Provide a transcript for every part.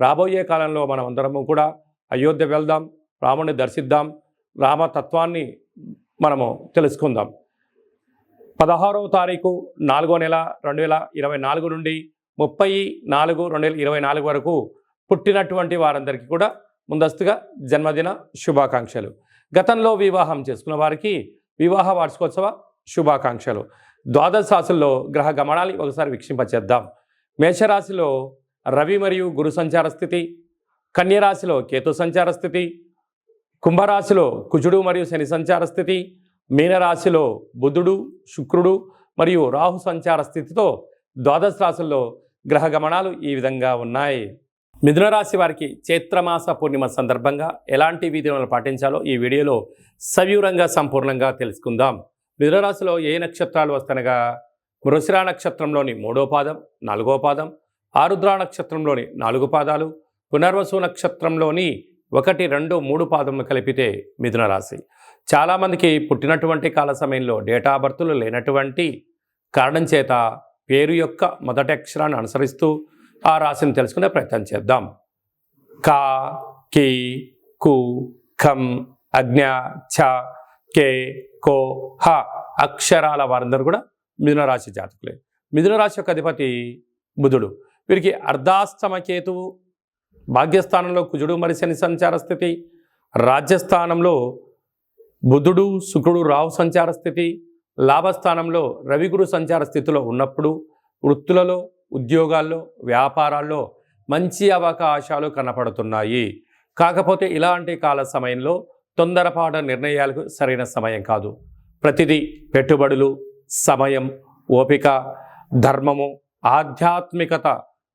రాబోయే కాలంలో మనం అందరము కూడా అయోధ్య వెళ్దాం రాముని దర్శిద్దాం రామతత్వాన్ని మనము తెలుసుకుందాం. పదహారవ తారీఖు నాలుగో నెల రెండు వేల ఇరవై నాలుగు నుండి ముప్పై నాలుగు రెండు వేల ఇరవై నాలుగు వరకు పుట్టినటువంటి వారందరికీ కూడా ముందస్తుగా జన్మదిన శుభాకాంక్షలు. గతంలో వివాహం చేసుకున్న వారికి వివాహ వార్షికోత్సవ శుభాకాంక్షలు. ద్వాదశ రాశుల్లో గ్రహ గమనాన్ని ఒకసారి వీక్షింపచేద్దాం. మేషరాశిలో రవి మరియు గురు సంచార స్థితి కన్యరాశిలో కేతు సంచార స్థితి కుంభరాశిలో కుజుడు మరియు శని సంచార స్థితి మీనరాశిలో బుధుడు శుక్రుడు మరియు రాహు సంచార స్థితితో ద్వాదశ రాశుల్లో గ్రహ గమనాలు ఈ విధంగా ఉన్నాయి. మిథున రాశి వారికి చైత్రమాస పూర్ణిమ సందర్భంగా ఎలాంటి విధులను పాటించాలో ఈ వీడియోలో సవివరంగా సంపూర్ణంగా తెలుసుకుందాం. మిథున రాశిలో ఏ నక్షత్రాలు వస్తనగా మృషిరా నక్షత్రంలోని మూడో పాదం నాలుగో పాదం ఆరుద్ర నక్షత్రంలోని నాలుగు పాదాలు పునర్వసు నక్షత్రంలోని ఒకటి రెండు మూడు పాదములు కలిపితే మిథున రాశి. చాలామందికి పుట్టినటువంటి కాల సమయంలో డేటా బర్తులు లేనటువంటి కారణం చేత పేరు యొక్క మొదటి అక్షరాన్ని అనుసరిస్తూ ఆ రాశిని తెలుసుకునే ప్రయత్నం చేద్దాం. కా కి కు ఖం అజ్ఞ ఛ కే కో హ అక్షరాల వారందరూ కూడా మిథున రాశి జాతకులే. మిథున రాశి యొక్క అధిపతి బుధుడు. వీరికి అర్ధాస్తమ కేతువు భాగ్యస్థానంలో కుజుడు మరి శని సంచార స్థితి రాజ్యస్థానంలో బుధుడు శుక్రుడు రాహు సంచార స్థితి లాభస్థానంలో రవిగురు సంచార స్థితిలో ఉన్నప్పుడు వృత్తులలో ఉద్యోగాల్లో వ్యాపారాల్లో మంచి అవకాశాలు కనపడుతున్నాయి. కాకపోతే ఇలాంటి కాల సమయంలో తొందరపాటు నిర్ణయాలకు సరైన సమయం కాదు. ప్రతిదీ పెట్టుబడులు సమయం ఓపిక ధర్మము ఆధ్యాత్మికత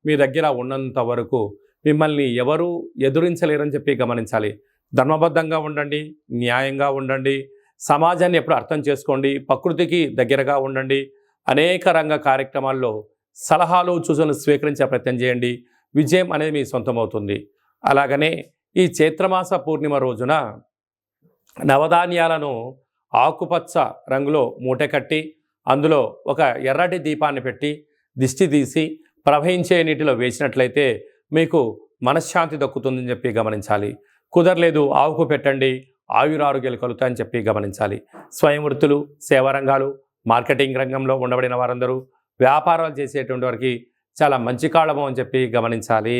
మీ దగ్గర ఉన్నంత వరకు మిమ్మల్ని ఎవరూ ఎదురించలేరని చెప్పి గమనించాలి. ధర్మబద్ధంగా ఉండండి న్యాయంగా ఉండండి సమాజాన్ని ఎప్పుడు అర్థం చేసుకోండి ప్రకృతికి దగ్గరగా ఉండండి అనేక రంగ కార్యక్రమాల్లో సలహాలు సూచనలు స్వీకరించే ప్రయత్నం చేయండి. విజయం అనేది మీ సొంతమవుతుంది. అలాగనే ఈ చైత్రమాస పూర్ణిమ రోజున నవధాన్యాలను ఆకుపచ్చ రంగులో మూట కట్టి అందులో ఒక ఎర్రటి దీపాన్ని పెట్టి దిష్టి తీసి ప్రవహించే నీటిలో వేసినట్లయితే మీకు మనశ్శాంతి దక్కుతుందని చెప్పి గమనించాలి. కుదరలేదు ఆవుకు పెట్టండి ఆయురారోగ్యాలు కలుగుతాయని చెప్పి గమనించాలి. స్వయం వృత్తులు సేవా రంగాలు మార్కెటింగ్ రంగంలో ఉండబడిన వారందరూ వ్యాపారాలు చేసేటువంటి వారికి చాలా మంచి కాలము అని చెప్పి గమనించాలి.